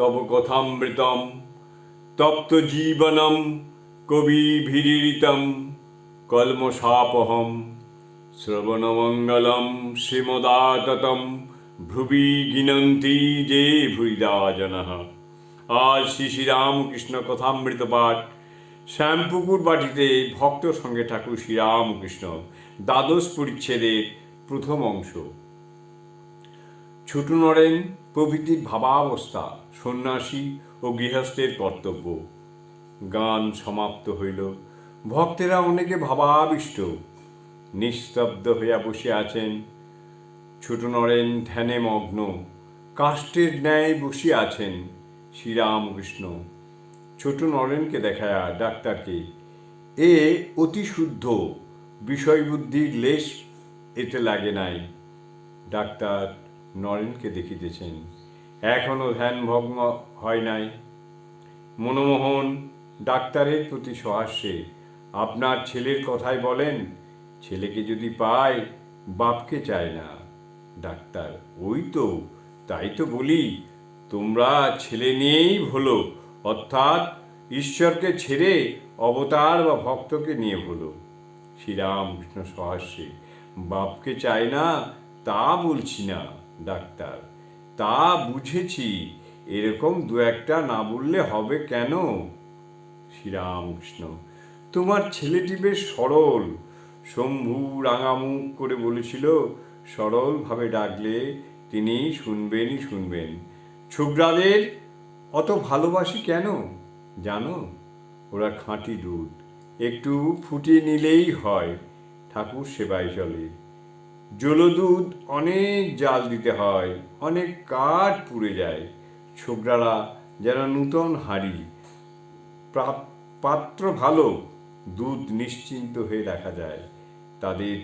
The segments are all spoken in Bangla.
তব কথামৃতম, তপ্ত জীবনম কবি ভীরিতম কলমশাপহম, শ্রবণমঙ্গলম শ্রীমদাততম, ভ্রুবি গিনন্তি যে ভুইদা জনঃ আজ শ্রী শ্রীরামকৃষ্ণ কথামৃত পাঠ, শ্যামপুকুর বাটিতে ভক্ত সঙ্গে ঠাকুর শ্রীরামকৃষ্ণ দ্বাদশ পরিচ্ছেদের প্রথম অংশ। ছোট নরেন প্রভৃতির ভাবাবস্থা, সন্ন্যাসী ও গৃহস্থের কর্তব্য। গান সমাপ্ত হইল। ভক্তেরা অনেকে ভাবাবিষ্ট। নিস্তব্ধ হইয়া বসে আছেন। ছোট নরেন ধ্যানে মগ্ন। কাষ্টের ন্যায় বসিয়া আছেন শ্রীরামকৃষ্ণ। ছোট নরেনকে দেখায়া ডাক্তারকে, এ অতি শুদ্ধ। বিষয়বুদ্ধির লেশ এতে লাগে নাই। ডাক্তার নরেনকে দেখিতেছেন। এখনও ধ্যানভগ্ন হয় নাই। মনমোহন ডাক্তারের প্রতি সহাস্যে, আপনার ছেলের কথাই বলেন, ছেলেকে যদি পায়, বাপকে চায় না। ডাক্তার, ওই তো, তাই তো বলি, তোমরা ছেলে নিয়েই হলো অর্থাৎ ঈশ্বরকে ছেড়ে অবতার বা ভক্তকে নিয়ে হলো শ্রীরামকৃষ্ণ সহাস্যে, বাপকে চায় না, তা বলছি না। ডাক্তার। তা বুঝেছি, এরকম দু একটা না বললে হবে কেন? শ্রীরামকৃষ্ণ, তোমার ছেলেটি বেশ সরল। শম্ভু রাঙামুখ করে বলেছিল, সরলভাবে ডাকলে তিনি শুনবেনই শুনবেন। ছোকরাদের অত ভালোবাসি কেন? জানো, ওরা খাঁটি দুধ, একটু ফুটিয়ে নিলেই হয় ঠাকুর সেবায় চলে। জলদুধ অনেক জাল দিতে হয়, অনেক কাঠ পুড়ে যায়। ছোকরারা যারা নূতন হাঁড়ি পাত্র ভালো দুধ নিশ্চিন্ত হয়ে দেখা যায়। তাদের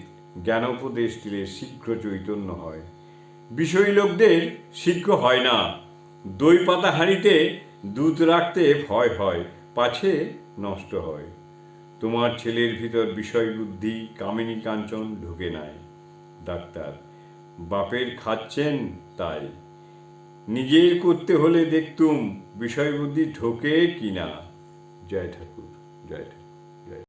জ্ঞানোপদেশ দিলে শীঘ্র চৈতন্য হয়। বিষয়ী লোকদের শীঘ্র হয় না। দই পাতা হাঁড়িতে দুধ রাখতে ভয় হয়, পাছে নষ্ট হয়। তোমার ছেলের ভিতর বিষয় বুদ্ধি কামিনী কাঞ্চন ঢুকে নাই। ডাক্তার। বাপের খাচ্ছেন তাই। নিজের করতে হলে দেখতুম বিষয় বুদ্ধি ঢোকে কিনা। জয় ঠাকুর জয় ঠাকুর।